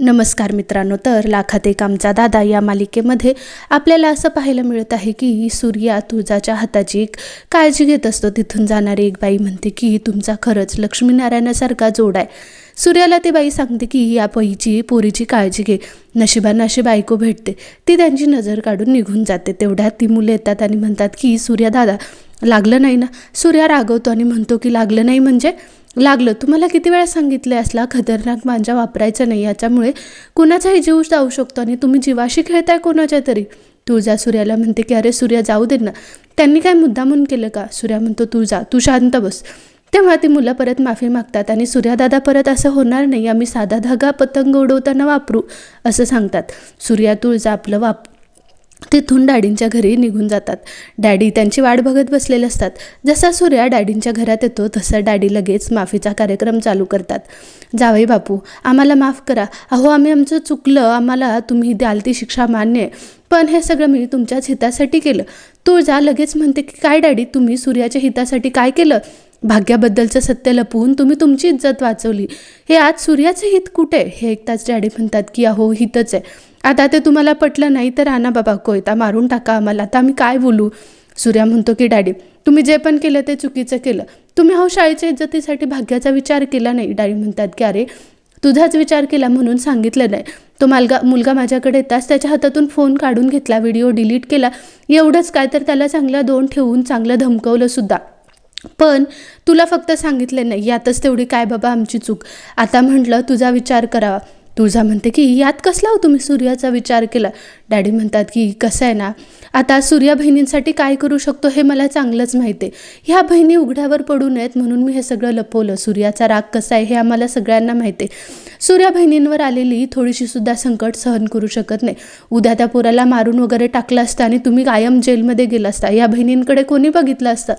नमस्कार मित्रांनो तर लाखात एक आमचा दादा या मालिकेमध्ये आपल्याला असं पाहायला मिळत आहे की सूर्या तुळजाच्या हाताची एक काळजी घेत असतो. तिथून जाणारी एक बाई म्हणते की तुमचा खरंच लक्ष्मीनारायणासारखा जोड आहे. सूर्याला ती बाई सांगते की या बाईची पोरीची काळजी घे. नशिबानं अशी बायको भेटते. ती त्यांची नजर काढून निघून जाते. तेवढ्यात ती मुलं येतात आणि म्हणतात की सूर्या दादा लागलं नाही ना? सूर्या रागवतो आणि म्हणतो की लागलं नाही म्हणजे? लागलं. तुम्हाला किती वेळा सांगितलं असला खतरनाक मांजा वापरायचा नाही याच्यामुळे कुणाचाही जीव जाऊ शकतो आणि तुम्ही जीवाशी खेळताय कोणाच्या तरी. तुळजा सूर्याला म्हणते की अरे सूर्या जाऊ दे ना. त्यांनी काय मुद्दामून केलं का? सूर्या म्हणतो तू जा तू शांत बस. तेव्हा ती मुलं परत माफी मागतात आणि सूर्यादादा परत असं होणार नाही आम्ही साधा धागा पतंग उडवताना वापरू असं सांगतात. सूर्या तुळजा आपलं वाप तिथून डॅडींच्या घरी निघून जातात. डॅडी त्यांची वाट बघत बसलेले असतात. जसा सूर्या डॅडींच्या घरात येतो तसं डॅडी लगेच माफीचा कार्यक्रम चालू करतात. जावई बापू आम्हाला माफ करा. अहो आम्ही आमचं चुकलं आम्हाला तुम्ही द्याल ती शिक्षा मान्य आहे. पण हे सगळं मी तुमच्याच हितासाठी केलं. तुळजा लगेच म्हणते की काय डॅडी तुम्ही सूर्याच्या हितासाठी काय केलं? भाग्याबद्दलचं सत्य लपवून तुम्ही तुमची इज्जत वाचवली. हे आज सूर्याचं हित कुठे हे ऐकताच डॅडी म्हणतात की अहो हितच आहे. आता ते तुम्हाला पटलं नाही तर आणा बाबा कोयता मारून टाका आम्हाला. आता आम्ही काय बोलू? सूर्या म्हणतो की डॅडी तुम्ही जे पण केलं ते चुकीचं केलं. तुम्ही अहो शाळेच्या इज्जतीसाठी भाग्याचा विचार केला नाही. डॅडी म्हणतात की अरे तुझाच विचार केला म्हणून सांगितलं नाही. तो मालगा मुलगा माझ्याकडे येताच त्याच्या हातातून फोन काढून घेतला व्हिडिओ डिलीट केला. एवढंच काय तर त्याला चांगला दोन ठेवून चांगलं धमकवलं सुद्धा. पण तुला फक्त सांगितलं नाही. यातच तेवढी काय बाबा आमची चूक. आता म्हटलं तुझा विचार करावा. तुळजा म्हणते की यात कसला हो तुम्ही सूर्याचा विचार केला? डॅडी म्हणतात की कसं आहे ना आता सूर्या बहिणींसाठी काय करू शकतो हे मला चांगलंच माहिती आहे. ह्या बहिणी उघड्यावर पडू नयेत म्हणून मी हे सगळं लपवलं. सूर्याचा राग कसा आहे हे आम्हाला सगळ्यांना माहिती आहे. सूर्या बहिणींवर आलेली थोडीशी सुद्धा संकट सहन करू शकत नाही. उद्या त्या पोराला मारून वगैरे टाकलं असतं आणि तुम्ही कायम जेलमध्ये गेला असता. या बहिणींकडे कोणी बघितलं असतं?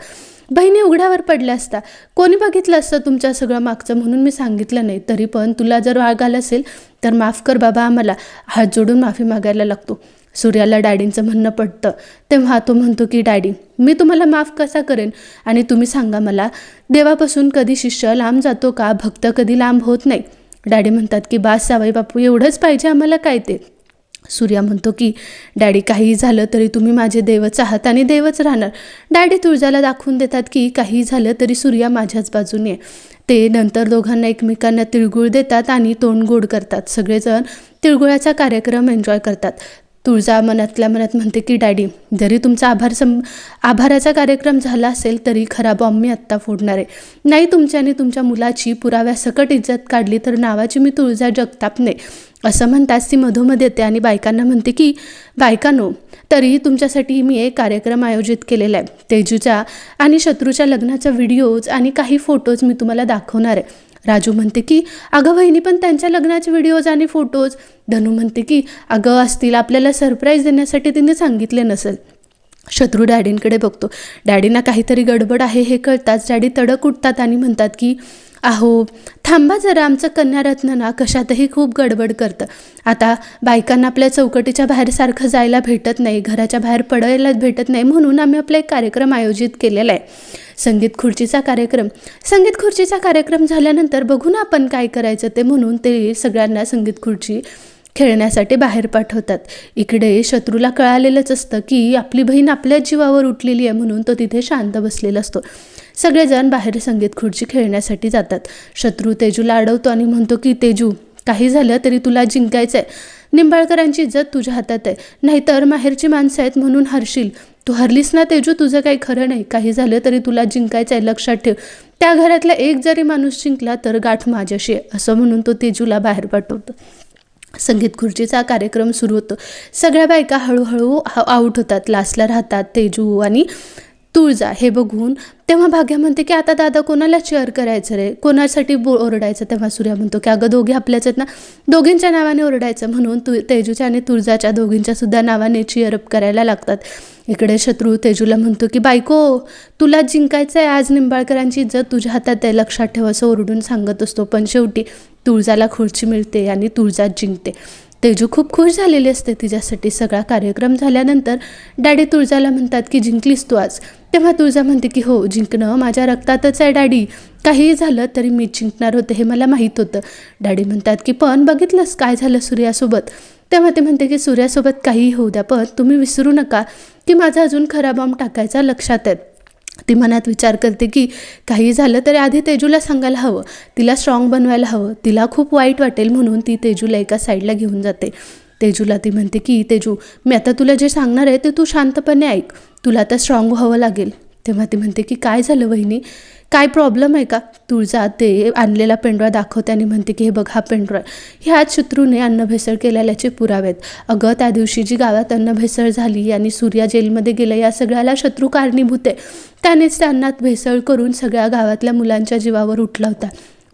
बहिणी उघड्यावर पडल्या असता. कोणी बघितलं असतं तुमच्या सगळं मागचं म्हणून मी सांगितलं नाही. तरी पण तुला जर राग आला असेल तर माफ कर बाबा आम्हाला हात जोडून माफी मागायला लागतो. सूर्याला डॅडींचं म्हणणं पडतं तेव्हा तो म्हणतो की डॅडी मी तुम्हाला माफ कसा करेन? आणि तुम्ही सांगा मला देवापासून कधी शिष्य लांब जातो का? भक्त कधी लांब होत नाही? डॅडी म्हणतात की बास सावाई बापू एवढंच पाहिजे आम्हाला काय ते? सूर्या म्हणतो की डॅडी काही झालं तरी तुम्ही माझे देवच आहात आणि देवच राहणार. डॅडी तुळजाला दाखवून देतात की काही झालं तरी सूर्या माझ्याच बाजूने आहे. ते नंतर दोघांना एकमेकांना तिळगुळ देतात आणि तोंड गोड करतात. सगळेजण तिळगुळाचा कार्यक्रम एन्जॉय करतात. तुळजा मनातल्या मनात म्हणते की डॅडी जरी तुमचा आभार सम आभाराचा कार्यक्रम झाला असेल तरी खरा बॉम्ब मी आत्ता फोडणार आहे. नाही तुमच्या आणि तुमच्या मुलाची पुराव्यासकट इज्जत काढली तर नावाची मी तुळजा जगतापने. असं म्हणताच ती मधोमध येते आणि बायकांना म्हणते की बायकांनो तरीही तुमच्यासाठी मी एक कार्यक्रम आयोजित केलेला आहे. तेजूच्या आणि शत्रूच्या लग्नाच्या व्हिडिओज आणि काही फोटोज मी तुम्हाला दाखवणार आहे. राजू म्हणते की अगं वहिनी पण त्यांच्या लग्नाचे व्हिडिओज आणि फोटोज धनू म्हणते की अगं असतील आपल्याला सरप्राईज देण्यासाठी तिने सांगितले नसेल. शत्रू डॅडींकडे बघतो. डॅडींना काहीतरी गडबड आहे हे कळताच डॅडी तडक उठतात आणि म्हणतात की अहो थांबा जरा आमचं कन्यारत्न ना कशातही खूप गडबड करतं. आता बायकांना आपल्या चौकटीच्या बाहेर सारखं जायला भेटत नाही घराच्या बाहेर पडायला भेटत नाही म्हणून आम्ही आपला एक कार्यक्रम आयोजित केलेला आहे. संगीत खुर्चीचा कार्यक्रम. संगीत खुर्चीचा कार्यक्रम झाल्यानंतर बघू ना आपण काय करायचं ते म्हणून ते सगळ्यांना संगीत खुर्ची खेळण्यासाठी बाहेर पाठवतात. इकडे शत्रूला कळालेलंच असतं की आपली बहीण आपल्याच जीवावर उठलेली आहे म्हणून तो तिथे शांत बसलेला असतो. सगळेजण बाहेर संगीत खुर्ची खेळण्यासाठी जातात. शत्रू तेजूला अडवतो आणि म्हणतो की तेजू काही झालं तरी तुला जिंकायचं आहे निंबाळकरांची इज्जत तुझ्या हातात आहे. नाहीतर माहेरची माणसं आहेत म्हणून हरशील. तू हरलीस ना तेजू तुझं काही खरं नाही. काही झालं तरी तुला जिंकायचं आहे लक्षात ठेव. त्या घरातला एक जरी माणूस जिंकला तर गाठ माझ्याशी आहे असं म्हणून तो तेजूला बाहेर पाठवतो. संगीत खुर्चीचा कार्यक्रम सुरू होतो. सगळ्या बायका हळूहळू आऊट होतात. लास्टला राहतात तेजू आणि तुळजा हे बघून. तेव्हा भाग्या म्हणते की आता दादा कोणाला चेअर करायचं रे? कोणासाठी बो ओरडायचं तेव्हा सूर्या म्हणतो की अगं दोघे आपल्याच आहेत ना? दोघींच्या नावाने ओरडायचं. म्हणून तु तेजूच्या आणि तुळजाच्या दोघींच्या सुद्धा नावाने चेअरअप करायला लागतात. इकडे शत्रू तेजूला म्हणतो की बायको तुला जिंकायचं आहे आज निंबाळकरांची इज्जत तुझ्या हातात आहे लक्षात ठेव असं ओरडून सांगत असतो. पण शेवटी तुळजाला खुर्ची मिळते आणि तुळजा जिंकते. तेजू खूप खुश झालेली असते तिच्यासाठी. सगळा कार्यक्रम झाल्यानंतर डॅडी तुळजाला म्हणतात की जिंकलीस तू आज. तेव्हा तुळजा म्हणते की हो जिंकणं माझ्या रक्तातच आहे डॅडी. काहीही झालं तरी मी जिंकणार होते हे मला माहीत होतं. डॅडी म्हणतात की पण बघितलंस काय झालं सूर्यासोबत? तेव्हा ते म्हणते की सूर्यासोबत काहीही होऊ द्या पण तुम्ही विसरू नका की माझा अजून खरा बॉम्ब टाकायचा लक्षात आहे. ती मनात विचार करते की काही झालं तरी आधी तेजूला सांगायला हवं. तिला स्ट्रॉंग बनवायला हवं. तिला खूप वाईट वाटेल म्हणून ती तेजूला एका साईडला घेऊन जाते. तेजूला ती म्हणते की तेजू मी आता तुला जे सांगणार आहे ते तू शांतपणे ऐक. तुला आता स्ट्रॉंग व्हावं लागेल. तेव्हा ती म्हणते की काय झालं वहिनी? काय प्रॉब्लेम आहे का? तुळजा ते आणलेला पेंड्रॉय दाखवते आणि म्हणते की हे बघ हा पेंड्रॉय ह्याच शत्रूने अन्न भेसळ केलेल्याचे पुरावे आहेत अगं त्या दिवशी जी गावात अन्न भेसळ झाली आणि सूर्या जेलमध्ये गेलं या सगळ्याला शत्रू कारणीभूत आहे. त्यानेच त्यांना भेसळ करून सगळ्या गावातल्या मुलांच्या जीवावर उठला होता.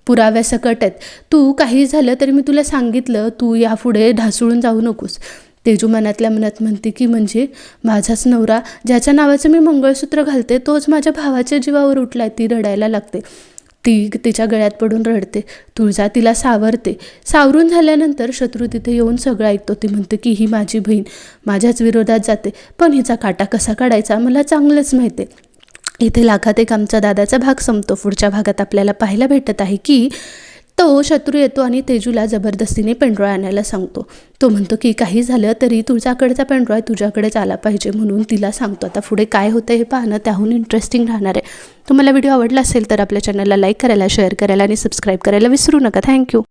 पुराव्या सकट आहेत. तू काही झालं तरी मी तुला सांगितलं तू यापुढे ढासळून जाऊ नकोस. तेजू मनातल्या मनात म्हणते की म्हणजे माझाच नवरा ज्याच्या नावाचं मी मंगळसूत्र घालते तोच माझ्या भावाच्या जीवावर उठलाय ती रडायला लागते. ती तिच्या गळ्यात पडून रडते तुळजा तिला सावरते. सावरून झाल्यानंतर शत्रू तिथे येऊन सगळं ऐकतो. ती म्हणते की ही माझी बहीण माझ्याच विरोधात जाते पण हिचा काटा कसा काढायचा मला चांगलंच माहिती आहे. इथे लाखात एक आमचा दादाचा भाग संपतो. पुढच्या भागात आपल्याला पाहायला भेटत आहे की तो शत्रू येतो आणि तेजूला जबरदस्तीने पेंड्रॉय आणायला सांगतो. तो म्हणतो की काही झालं तरी तुझ्याकडचा पेंड्रॉय तुझ्याकडेच आला पाहिजे म्हणून तिला सांगतो. आता पुढे काय होतं हे पाहणं त्याहून इंटरेस्टिंग राहणार आहे. तुम्हाला व्हिडिओ आवडला असेल तर आपल्या चॅनलला लाईक करायला शेअर करायला आणि सबस्क्राईब करायला विसरू नका. थँक्यू